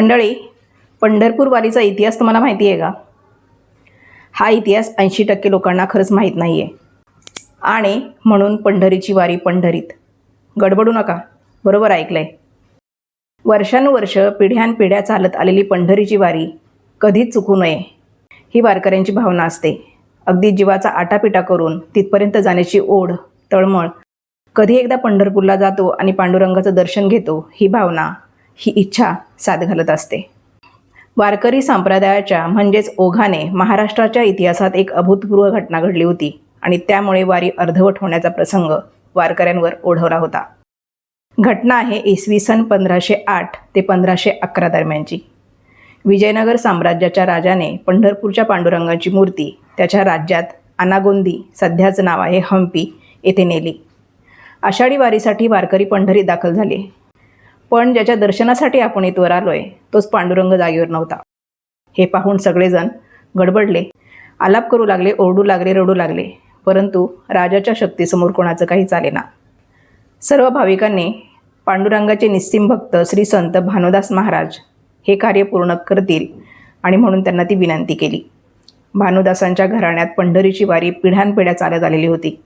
मंडळी पंढरपूर वारीचा इतिहास तुम्हाला माहिती आहे का? हा इतिहास ऐंशी टक्के लोकांना खरंच माहीत नाही आहे आणि म्हणून पंढरीची वारी पंढरीत. गडबडू नका बरोबर ऐकलंय. वर्षानुवर्ष पिढ्यानपिढ्या चालत आलेली पंढरीची वारी कधीच चुकू नये ही वारकऱ्यांची भावना असते. अगदी जीवाचा आटापिटा करून तिथपर्यंत जाण्याची ओढ तळमळ. कधी एकदा पंढरपूरला जातो आणि पांडुरंगाचं दर्शन घेतो ही भावना ही इच्छा साथ घालत असते. वारकरी संप्रदायाच्या म्हणजेच ओघाने महाराष्ट्राच्या इतिहासात एक अभूतपूर्व घटना घडली होती आणि त्यामुळे वारी अर्धवट होण्याचा प्रसंग वारकऱ्यांवर ओढवला होता. घटना आहे इसवी सन पंधराशे आठ ते पंधराशे अकरा दरम्यानची. विजयनगर साम्राज्याच्या राजाने पंढरपूरच्या पांडुरंगाची मूर्ती त्याच्या राज्यात अनागोंदी सध्याचं नाव आहे हम्पी येथे नेली. आषाढी वारीसाठी वारकरी पंढरीत दाखल झाले. पण ज्याच्या दर्शनासाठी आपण इथवर आलोय तोच पांडुरंग जागेवर नव्हता. हे पाहून सगळेजण गडबडले. आलाप करू लागले ओरडू लागले रडू लागले. परंतु राजाच्या शक्तीसमोर कोणाचं काही चालेना. सर्व भाविकांनी पांडुरंगाचे निस्सिम भक्त श्री संत भानुदास महाराज हे कार्य पूर्ण करतील आणि म्हणून त्यांना ती विनंती केली. भानुदासांच्या घराण्यात पंढरीची वारी पिढ्यानपिढ्या चालत आलेली होती.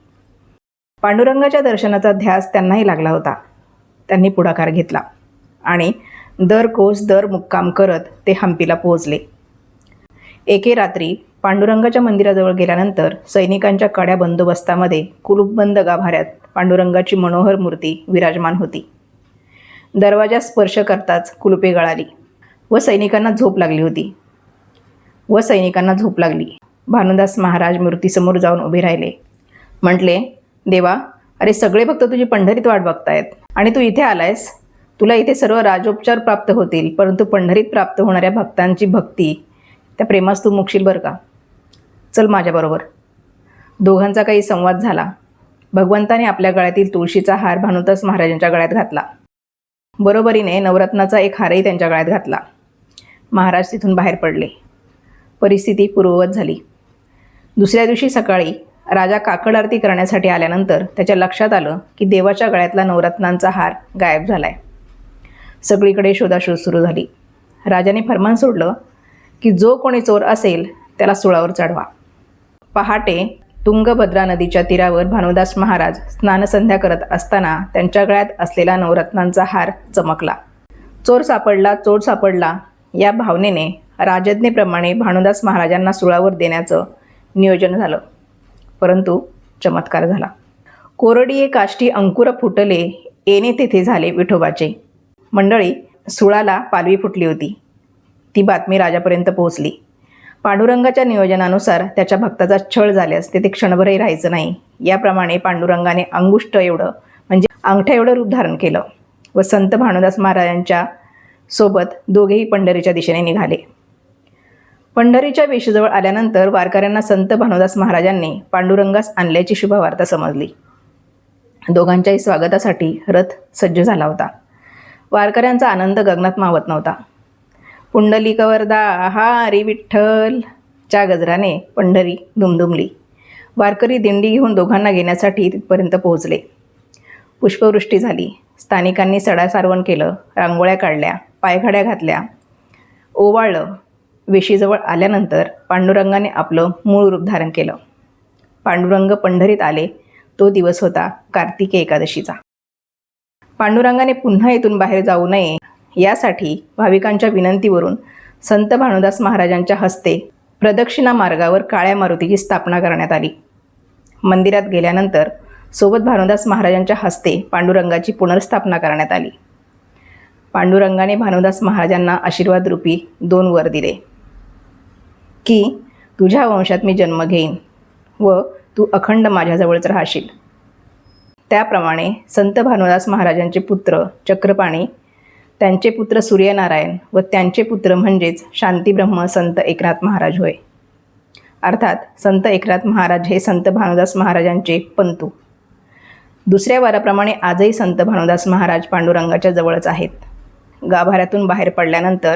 पांडुरंगाच्या दर्शनाचा ध्यास त्यांनाही लागला होता. त्यांनी पुढाकार घेतला. आणि दर कोस दर मुक्काम करत ते हम्पीला पोहोचले. एके रात्री पांडुरंगाच्या मंदिराजवळ गेल्यानंतर सैनिकांच्या कड्या बंदोबस्तामध्ये कुलूपबंद गाभाऱ्यात पांडुरंगाची मनोहर मूर्ती विराजमान होती. दरवाजा स्पर्श करताच कुलुपे गळाली व सैनिकांना झोप लागली होती. व सैनिकांना झोप लागली. भानुदास महाराज मूर्तीसमोर जाऊन उभे राहिले. म्हटले देवा अरे सगळे भक्त तुझी पंढरीत वाट बघतायत आणि तू इथे आलायस? तुला इथे सर्व राजोपचार प्राप्त होतील परंतु पंढरीत प्राप्त होणाऱ्या भक्तांची भक्ती त्या प्रेमास तू मुकशील बरं का? चल माझ्याबरोबर दोघांचा काही संवाद झाला. भगवंताने आपल्या गळ्यातील तुळशीचा हार भानुदास महाराजांच्या गळ्यात घातला. बरोबरीने नवरत्नाचा एक हारही त्यांच्या गळ्यात घातला. महाराज तिथून बाहेर पडले. परिस्थिती पूर्ववत झाली. दुसऱ्या दिवशी सकाळी राजा काकड आरती करण्यासाठी आल्यानंतर त्याच्या लक्षात आलं की देवाच्या गळ्यातला नवरत्नांचा हार गायब झाला आहे सगळीकडे शोधाशोध सुरू झाली. राजाने फरमान सोडलं की जो कोणी चोर असेल त्याला सुळावर चढवा. पहाटे तुंगभद्रा नदीच्या तीरावर भानुदास महाराज स्नानसंध्या करत असताना त्यांच्या गळ्यात असलेला नवरत्नांचा हार चमकला. चोर सापडला चोर सापडला या भावनेने राजज्ञेप्रमाणे भानुदास महाराजांना सुळावर देण्याचं नियोजन झालं. परंतु चमत्कार झाला. कोरडीये काष्टी अंकुर फुटले येणे तेथे झाले विठोबाचे. मंडळी सुळाला पालवी फुटली होती. ती बातमी राजापर्यंत पोहोचली. पांडुरंगाच्या नियोजनानुसार त्याच्या भक्ताचा छळ झाल्यास तेथे क्षणभरही राहायचं नाही. याप्रमाणे पांडुरंगाने अंगुष्ट एवढं म्हणजे अंगठ्या एवढं रूप धारण केलं व संत भानुदास महाराजांच्या सोबत दोघेही पंढरीच्या दिशेने निघाले. पंढरीच्या वेशीजवळ आल्यानंतर वारकऱ्यांना संत भानुदास महाराजांनी पांडुरंगास आणल्याची शुभवार्ता समजली. दोघांच्याही स्वागतासाठी रथ सज्ज झाला होता. वारकऱ्यांचा आनंद गगनात मावत नव्हता. पुंडलिकवरदा हरी विठ्ठल च्या गजराने पंढरी दुमदुमली. वारकरी दिंडी घेऊन दोघांना घेण्यासाठी तिथपर्यंत पोहोचले. पुष्पवृष्टी झाली. स्थानिकांनी सडा सारवण केलं रांगोळ्या काढल्या पायघड्या घातल्या. ओवाळलं. वेशीजवळ आल्यानंतर पांडुरंगाने आपलं मूळ रूप धारण केलं. पांडुरंग पंढरीत आले. तो दिवस होता कार्तिकी एकादशीचा. पांडुरंगाने पुन्हा इथून बाहेर जाऊ नये. यासाठी भाविकांच्या विनंतीवरून संत भानुदास महाराजांच्या हस्ते प्रदक्षिणा मार्गावर काळ्या मारुतीची स्थापना करण्यात आली. मंदिरात गेल्यानंतर सोबत भानुदास महाराजांच्या हस्ते पांडुरंगाची पुनर्स्थापना करण्यात आली. पांडुरंगाने भानुदास महाराजांना आशीर्वाद रूपी दोन वर दिले. की तुझ्या वंशात मी जन्म घेईन व तू अखंड माझ्याजवळच राहशील. त्याप्रमाणे संत भानुदास महाराजांचे पुत्र चक्रपाणी त्यांचे पुत्र सूर्यनारायण व त्यांचे पुत्र म्हणजेच शांतीब्रह्म संत एकनाथ महाराज होय. अर्थात संत एकनाथ महाराज हे संत भानुदास महाराजांचे पंतू. दुसऱ्या वाराप्रमाणे आजही संत भानुदास महाराज पांडुरंगाच्या जवळच आहेत. गाभाऱ्यातून बाहेर पडल्यानंतर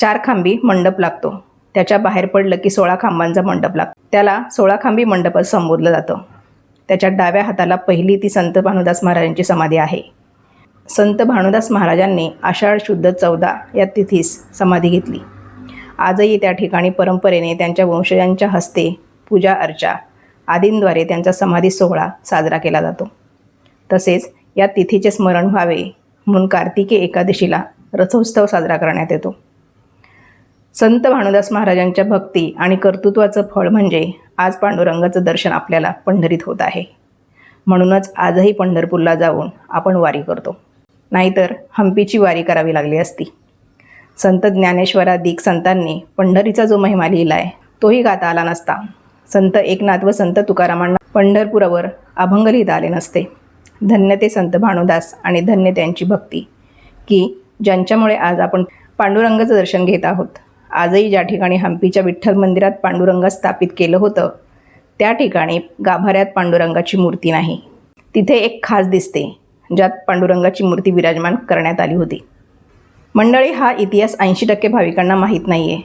चार खांबी मंडप लागतो. त्याच्या बाहेर पडलं की सोळा खांबांचा मंडप लागतो. त्याला सोळा खांबी मंडप असं संबोधलं जातं. त्याच्या डाव्या हाताला पहिली ती संत भानुदास महाराजांची समाधी आहे. संत भानुदास महाराजांनी आषाढ शुद्ध चौदा या तिथीस समाधी घेतली. आजही त्या ठिकाणी परंपरेने त्यांच्या वंशजांच्या हस्ते पूजा अर्चा आदींद्वारे त्यांचा समाधी सोहळा साजरा केला जातो. तसेच या तिथीचे स्मरण व्हावे म्हणून कार्तिकी एकादशीला रथोत्सव साजरा करण्यात येतो. संत भानुदास महाराजांच्या भक्ती आणि कर्तृत्वाचं फळ म्हणजे आज पांडुरंगाचं दर्शन आपल्याला पंढरीत होत आहे. म्हणूनच आजही पंढरपूरला जाऊन आपण वारी करतो. नाहीतर हंपीची वारी करावी लागली असती. संत ज्ञानेश्वराधिक संतांनी पंढरीचा जो महिमा लिहिला आहे तोही गाता आला नसता. संत एकनाथ व संत तुकारामांना पंढरपुरावर अभंग लिहिता आले नसते. धन्य ते संत भानुदास आणि धन्य त्यांची भक्ती की ज्यांच्यामुळे आज आपण पांडुरंगाचं दर्शन घेत आहोत. आजही ज्या ठिकाणी हंपीच्या विठ्ठल मंदिरात पांडुरंग स्थापित केलं होतं त्या ठिकाणी गाभाऱ्यात पांडुरंगाची मूर्ती नाही. तिथे एक खास दिसते ज्यात पांडुरंगाची मूर्ती विराजमान करण्यात आली होती. मंडळी हा इतिहास ऐंशी टक्के भाविकांना माहीत नाही आहे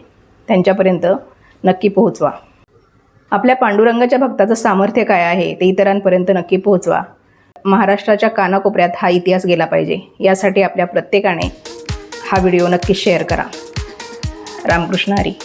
त्यांच्यापर्यंत नक्की पोहोचवा. आपल्या पांडुरंगाच्या भक्ताचं सामर्थ्य काय आहे ते इतरांपर्यंत नक्की पोहोचवा. महाराष्ट्राच्या कानाकोपऱ्यात हा इतिहास गेला पाहिजे. यासाठी आपल्या प्रत्येकाने हा व्हिडिओ नक्की शेअर करा. रामकृष्ण हरी.